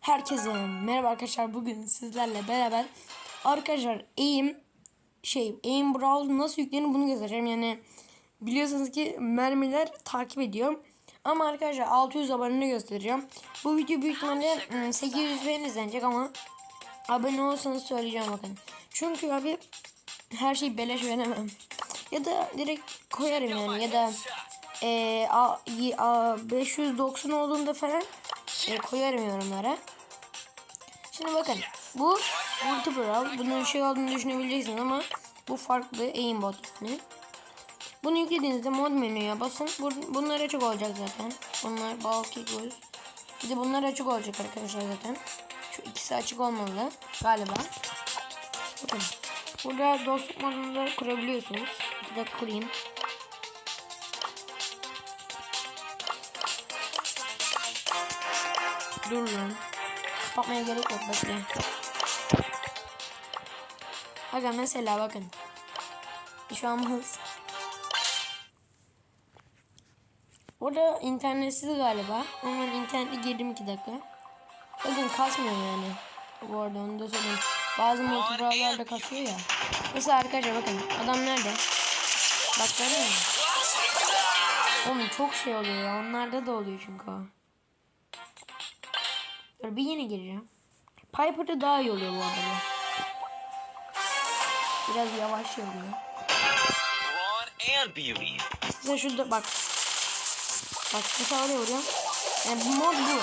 Herkese merhaba arkadaşlar. Bugün sizlerle beraber arkadaşlar aim şey aim brawl nasıl yüklenir bunu göstereceğim. Yani biliyorsunuz ki mermiler takip ediyor. Ama arkadaşlar 600 abone göstereceğim. Bu video büyük ihtimalle ım, 800 beğeni izlenecek ama abone olsanız söyleyeceğim bakın. Çünkü abi her şeyi beleş veremem. Ya da direkt koyarım yani ya da e, a, a, 590 olduğunda falan e, koyarım yorumlara. Şimdi bakın bu multi brawl. Bunun şey olduğunu düşünebileceksiniz ama bu farklı aimbot yani. Bunu yüklediğinizde mod menüye basın. Bun- Bunlar açık olacak zaten. Bunlar bulky goes. Bir de bunlar açık olacak arkadaşlar zaten. Şu ikisi açık olmalı galiba. Bakın. Burada dostluk modunu da kurabiliyorsunuz. Bir dakika kurayım. Dur lan. Kapatmaya gerek yok bekle. Aga mesela bakın. Şu an hız. Orada internetsiz galiba. Ama ben internete girdim 2 dakika. Bakın kasmıyor yani. Bu arada onu da söyleyeyim. Bazı multiplayer kasıyor ya. Mesela arkadaşlar bakın adam nerede? Bak görüyor musun? Oğlum çok şey oluyor ya. Onlarda da oluyor çünkü o. Dur bir yine gireceğim. Piper'da daha iyi oluyor bu arada. Biraz yavaş oluyor. Mesela şurada bak. Bak mesela oraya vuruyorum. Yani bu mod bu.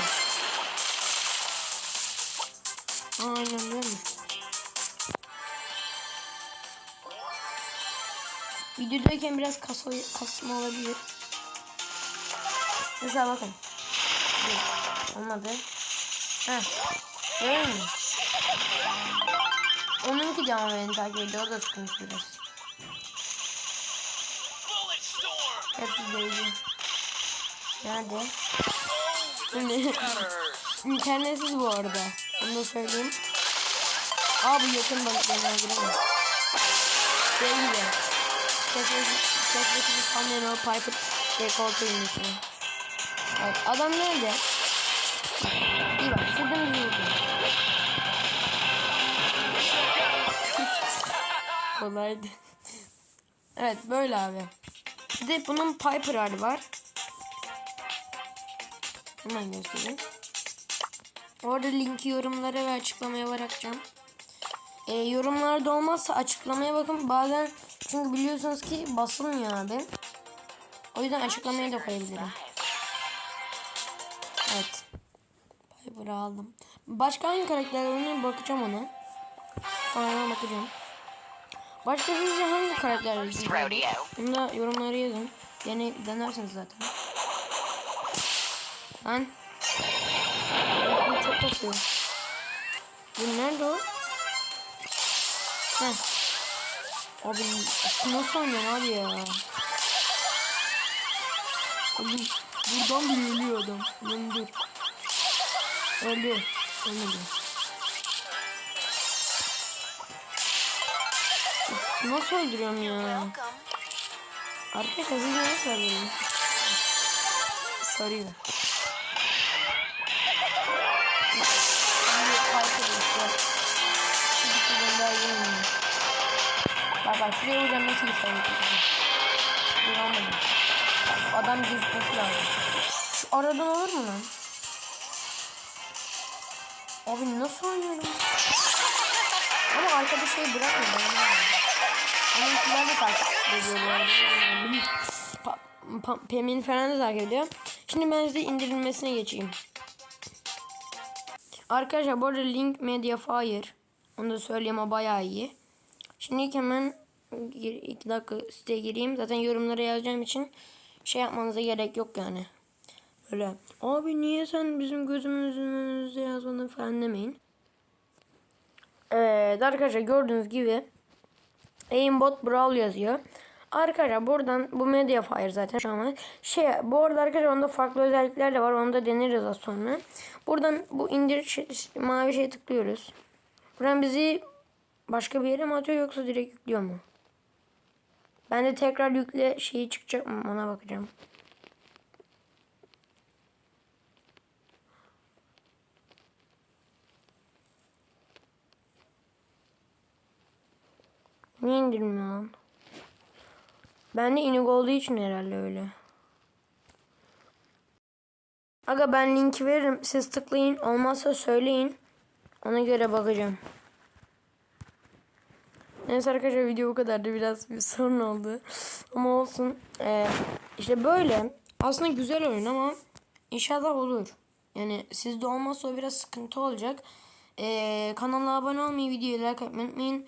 Aynen böyle. Videodayken biraz kasa, kasma olabilir. Mesela bakın. Olmadı. Heh. Görüyor musun? Onunki de ama beni takip ediyor. O da sıkıntı biraz. Hepsi değdi. Nerede? İnternetsiz bu arada. Onu da söyleyeyim. Aa bu yakın balıklarına giremez. Şey gibi. Keşfeti sanmayan o Piper şey koltuğu inmesine. Evet adam nerede? İyi bak şurada mı vurdu? Kolaydı. evet böyle abi. Bir de bunun Piper hali var. Hemen göstereyim. Orada linki yorumlara ve açıklamaya bırakacağım. Ee, yorumlarda olmazsa açıklamaya bakın. Bazen çünkü biliyorsunuz ki basılmıyor abi. O yüzden açıklamaya da koyabilirim. Evet. Aldım. Başka hangi karakterlerine bakacağım ona. Sonra bakacağım. Başka sizce hangi karakterler güzel? Bunu da yorumlara yazın. Dene, denersiniz zaten. Lan. Bu çok kasıyor. Bu nerede o? Heh. Abi nasıl oynuyorsun abi ya? Abi buradan bile ölüyor adam. Lan dur. Öldü. Ölmedi. Nasıl öldürüyorum ya? Arkadaşlar siz nasıl öldürüyorsunuz? Sarıyor. Bak bak şuraya vuracağım nasıl edeceğim. Vuramadım. Bak, Adam gözükmesi lazım. Şu aradan olur mu lan? Abi nasıl oynuyorum? Ama arkada şey bırakmıyor. Ama ikiler de takip ediyor bu arada. Pa, pa, Pem'in falan da takip ediyor. Şimdi ben size indirilmesine geçeyim. Arkadaşlar bu arada Link Mediafire. Onu da söyleyeyim o bayağı iyi. Şimdi hemen gir- iki dakika siteye gireyim. Zaten yorumlara yazacağım için şey yapmanıza gerek yok yani. Öyle abi niye sen bizim gözümüzün önünüzde yazmadın falan demeyin. Evet arkadaşlar gördüğünüz gibi Aimbot Brawl yazıyor. Arkadaşlar buradan bu Mediafire zaten şu an. Şey bu arada arkadaşlar onda farklı özellikler de var. Onu da deneriz az sonra. Buradan bu indir şey- mavi şeye tıklıyoruz. Buradan bizi başka bir yere mi atıyor yoksa direkt yüklüyor mu? Ben de tekrar yükle şeyi çıkacak mı ona bakacağım. Niye indirmiyor lan? Bende inik olduğu için herhalde öyle. Aga ben linki veririm. Siz tıklayın. Olmazsa söyleyin. Ona göre bakacağım. Neyse arkadaşlar video bu kadardı. Biraz bir sorun oldu. Ama olsun. Ee, işte böyle. Aslında güzel oyun ama inşallah olur. Yani sizde olmazsa o biraz sıkıntı olacak. Ee, kanala abone olmayı, videoyu like atmayı unutmayın.